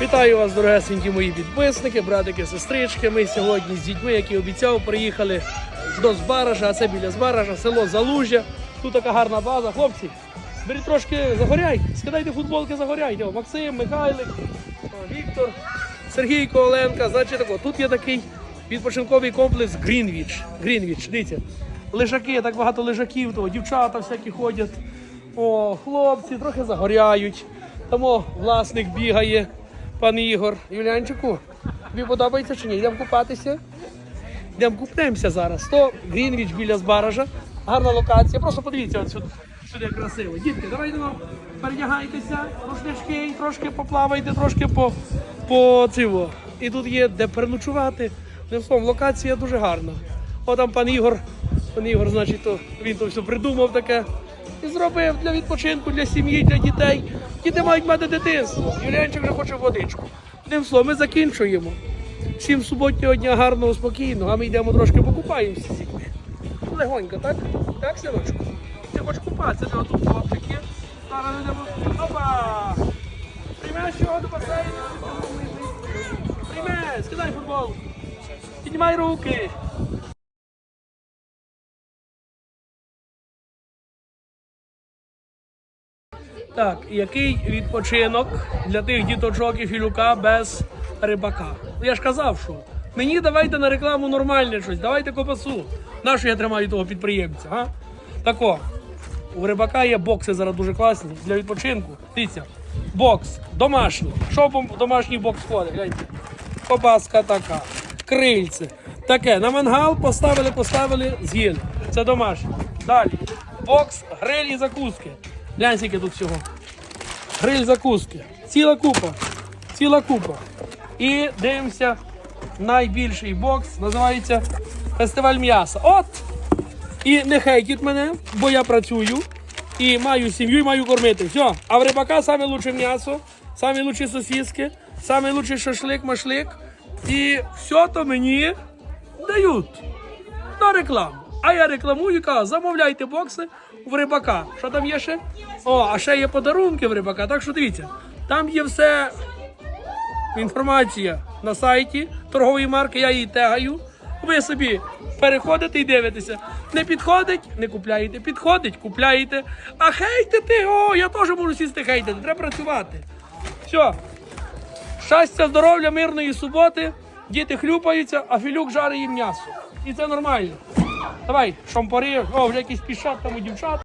Вітаю вас, дорогесенькі мої підписники, братики, сестрички. Ми сьогодні з дітьми, як і обіцяв, приїхали до Збаража, а це біля Збаража, село Залужжя. Тут така гарна база. Хлопці, беріть трошки загоряйте, скидайте футболки, загоряйте. Максим, Михайлик, Віктор, Сергійко, Оленка. Значить, тако, тут є такий відпочинковий комплекс Грінвіч. Грінвіч, дивіться. Лежаки, так багато лежаків, того, дівчата всякі ходять. О, хлопці трохи загоряють. Тому власник бігає, пан Ігор. Юлянчику, тобі подобається чи ні? Йдемо купатися? Йдемо купнемося зараз. То Грінвіч біля Збаража. Гарна локація. Просто подивіться от сюди, сюди красиво. Дітки, давайте вам передягайтеся, рушнички, трошки поплавайте, трошки по, по циво. І тут є де переночувати. Одним словом, локація дуже гарна. О, там пан Ігор. Пан Ігор, значить, то, він то все придумав таке. Зробив для відпочинку, для сім'ї, для дітей. Діти мають мати дитинство. Юліанчик вже хоче водичку. Одним словом, ми закінчуємо. Всім суботнього дня гарного, спокійного, а ми йдемо трошки покупаємося з дітьми. Легонько, так? Так, синочку? Ти хочеш купатися, де отут хлопчик є? Зараз йдемо. Опа! Приймеш його до басейну. Прийме, скидай футбол. Піднімай руки. Так, який відпочинок для тих діточок і філюка без рибака? Я ж казав, що мені давайте на рекламу нормальне щось, давайте копасу. На що я тримаю того підприємця? А? Тако, у рибака є бокси зараз дуже класні для відпочинку. Дивіться, бокс домашній. Що в домашній бокс входить? Гляньте. Кобаска така, крильце. Таке, на мангал поставили, поставили, з'їли. Це домашнє. Далі. Бокс, гриль і закуски. Глянь, скільки тут всього. Гриль закуски. Ціла купа. Ціла купа. І дивимося, найбільший бокс називається Фестиваль м'яса. От! І не хейтіть мене, бо я працюю і маю сім'ю, і маю кормити. Все. А в рибака саме лучше м'ясо, самі лучші сосиски, самий лучший шашлик, машлик. І все то мені дають на рекламу. А я рекламую кажу, замовляйте бокси в рибака. Що там є ще? О, а ще є подарунки в рибака. Так що дивіться, там є все інформація на сайті торгової марки, я її тегаю. Ви собі переходите і дивитеся. Не підходить, не купляєте. Підходить, купляєте. А хейтити, о, я теж можу сісти хейтити. Треба працювати. Все. Щастя, здоров'я, мирної суботи. Діти хлюпаються, а філюк жарить їм м'ясо. І це нормально. Давай, шампари, о, вже якісь пішат там у дівчат.